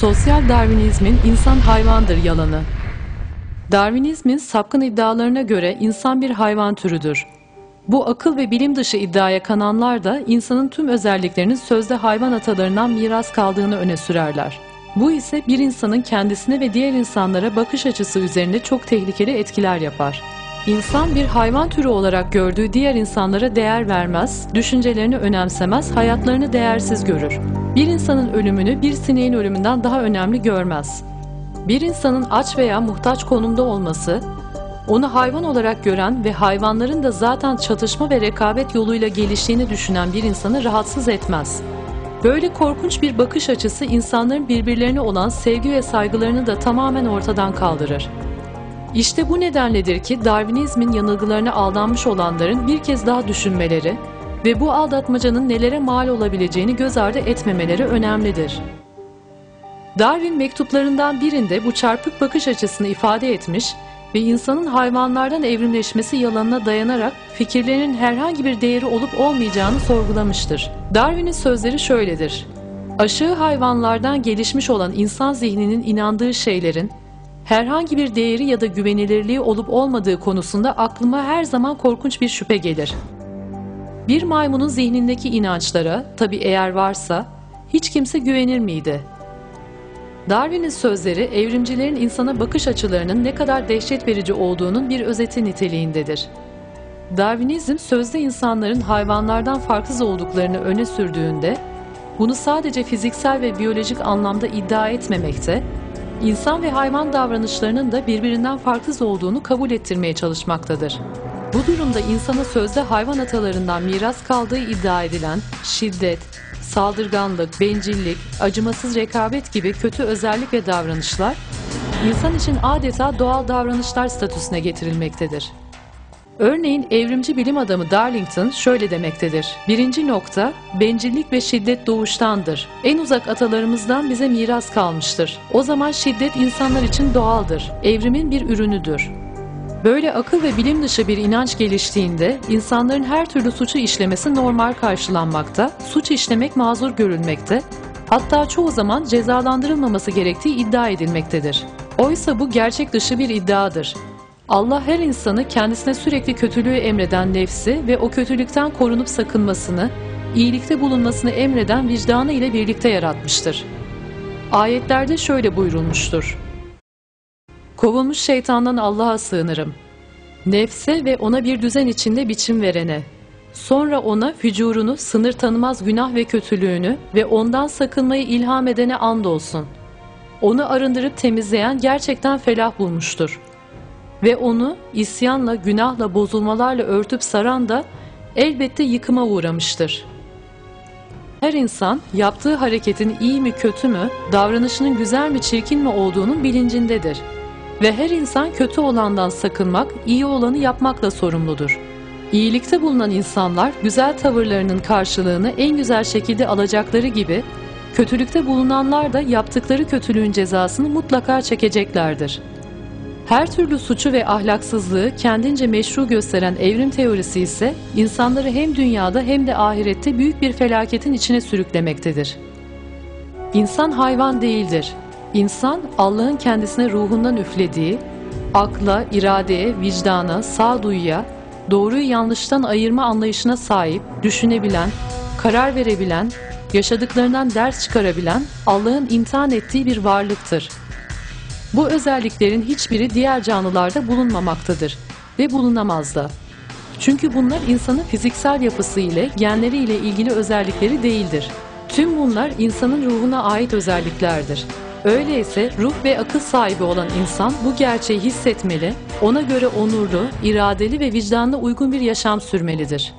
Sosyal Darwinizmin insan hayvandır yalanı. Darwinizmin sapkın iddialarına göre insan bir hayvan türüdür. Bu akıl ve bilim dışı iddiaya kananlar da insanın tüm özelliklerinin sözde hayvan atalarından miras kaldığını öne sürerler. Bu ise bir insanın kendisine ve diğer insanlara bakış açısı üzerinde çok tehlikeli etkiler yapar. İnsan bir hayvan türü olarak gördüğü diğer insanlara değer vermez, düşüncelerini önemsemez, hayatlarını değersiz görür. Bir insanın ölümünü bir sineğin ölümünden daha önemli görmez. Bir insanın aç veya muhtaç konumda olması, onu hayvan olarak gören ve hayvanların da zaten çatışma ve rekabet yoluyla geliştiğini düşünen bir insanı rahatsız etmez. Böyle korkunç bir bakış açısı insanların birbirlerine olan sevgi ve saygılarını da tamamen ortadan kaldırır. İşte bu nedenledir ki Darwinizmin yanılgılarına aldanmış olanların bir kez daha düşünmeleri ve bu aldatmacanın nelere mal olabileceğini göz ardı etmemeleri önemlidir. Darwin mektuplarından birinde bu çarpık bakış açısını ifade etmiş ve insanın hayvanlardan evrimleşmesi yalanına dayanarak fikirlerinin herhangi bir değeri olup olmayacağını sorgulamıştır. Darwin'in sözleri şöyledir. Aşağı hayvanlardan gelişmiş olan insan zihninin inandığı şeylerin herhangi bir değeri ya da güvenilirliği olup olmadığı konusunda aklıma her zaman korkunç bir şüphe gelir. Bir maymunun zihnindeki inançlara, tabi eğer varsa, hiç kimse güvenir miydi? Darwin'in sözleri evrimcilerin insana bakış açılarının ne kadar dehşet verici olduğunun bir özeti niteliğindedir. Darwinizm sözde insanların hayvanlardan farksız olduklarını öne sürdüğünde, bunu sadece fiziksel ve biyolojik anlamda iddia etmemekte, insan ve hayvan davranışlarının da birbirinden farksız olduğunu kabul ettirmeye çalışmaktadır. Bu durumda insana sözde hayvan atalarından miras kaldığı iddia edilen şiddet, saldırganlık, bencillik, acımasız rekabet gibi kötü özellik ve davranışlar insan için adeta doğal davranışlar statüsüne getirilmektedir. Örneğin evrimci bilim adamı Darlington şöyle demektedir. Birinci nokta, bencillik ve şiddet doğuştandır. En uzak atalarımızdan bize miras kalmıştır. O zaman şiddet insanlar için doğaldır. Evrimin bir ürünüdür. Böyle akıl ve bilim dışı bir inanç geliştiğinde insanların her türlü suçu işlemesi normal karşılanmakta, suç işlemek mazur görülmekte, hatta çoğu zaman cezalandırılmaması gerektiği iddia edilmektedir. Oysa bu gerçek dışı bir iddiadır. Allah her insanı kendisine sürekli kötülüğü emreden nefsi ve o kötülükten korunup sakınmasını, iyilikte bulunmasını emreden vicdanı ile birlikte yaratmıştır. Ayetlerde şöyle buyurulmuştur. Kovulmuş şeytandan Allah'a sığınırım. Nefse ve ona bir düzen içinde biçim verene. Sonra ona fücurunu, sınır tanımaz günah ve kötülüğünü ve ondan sakınmayı ilham edene andolsun. Onu arındırıp temizleyen gerçekten felah bulmuştur. Ve onu isyanla, günahla, bozulmalarla örtüp saran da elbette yıkıma uğramıştır. Her insan yaptığı hareketin iyi mi kötü mü, davranışının güzel mi çirkin mi olduğunun bilincindedir.'' Ve her insan kötü olandan sakınmak, iyi olanı yapmakla sorumludur. İyilikte bulunan insanlar güzel tavırlarının karşılığını en güzel şekilde alacakları gibi, kötülükte bulunanlar da yaptıkları kötülüğün cezasını mutlaka çekeceklerdir. Her türlü suçu ve ahlaksızlığı kendince meşru gösteren evrim teorisi ise insanları hem dünyada hem de ahirette büyük bir felaketin içine sürüklemektedir. İnsan hayvan değildir. İnsan Allah'ın kendisine ruhundan üflediği, akla, iradeye, vicdana, sağduyuya, doğruyu yanlıştan ayırma anlayışına sahip, düşünebilen, karar verebilen, yaşadıklarından ders çıkarabilen Allah'ın imtihan ettiği bir varlıktır. Bu özelliklerin hiçbiri diğer canlılarda bulunmamaktadır ve bulunamaz da. Çünkü bunlar insanın fiziksel yapısı ile genleri ile ilgili özellikleri değildir. Tüm bunlar insanın ruhuna ait özelliklerdir. Öyleyse ruh ve akıl sahibi olan insan bu gerçeği hissetmeli, ona göre onurlu, iradeli ve vicdanına uygun bir yaşam sürmelidir.